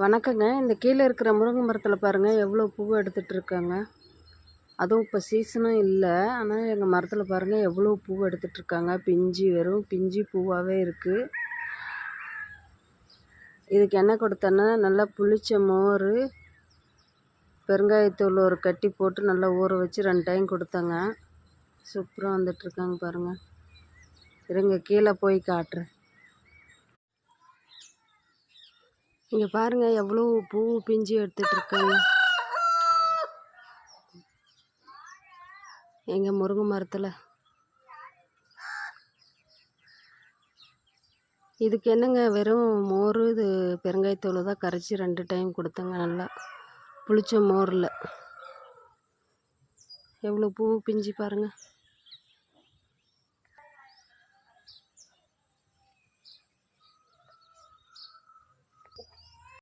வணக்கங்க. இந்த கீழே இருக்கிற முருங்கை மரத்தில் பாருங்கள் எவ்வளோ பூவை எடுத்துகிட்டு இருக்காங்க. அதுவும் இப்போ சீசனும் இல்லை. ஆனால் எங்கள் மரத்தில் பாருங்கள் எவ்வளோ பூ எடுத்துகிட்டு இருக்காங்க. பிஞ்சு வெறும் பிஞ்சு பூவாகவே இருக்குது இதுக்கு என்ன கொடுத்தேன்னா நல்லா புளிச்ச மோர் பெருங்காயத்தூள் ஒரு கட்டி போட்டு நல்லா ஊற வச்சு ரெண்டு டைம் கொடுத்தேங்க. சூப்பராக வந்துட்டுருக்காங்க பாருங்கள் இருங்க கீழே போய் காட்டுறேன். இங்கே பாருங்கள் எவ்வளோ பூ பிஞ்சு எடுத்துகிட்டு இருக்காங்க எங்கள் முருங்கை மரத்தில். இதுக்கு என்னங்க வெறும் மோர் இது பெருங்காயத்தூள் தான் கரைச்சி ரெண்டு டைம் கொடுத்தேங்க நல்லா. புளிச்ச மோரில். எவ்வளோ பூ பிஞ்சு பாருங்கள்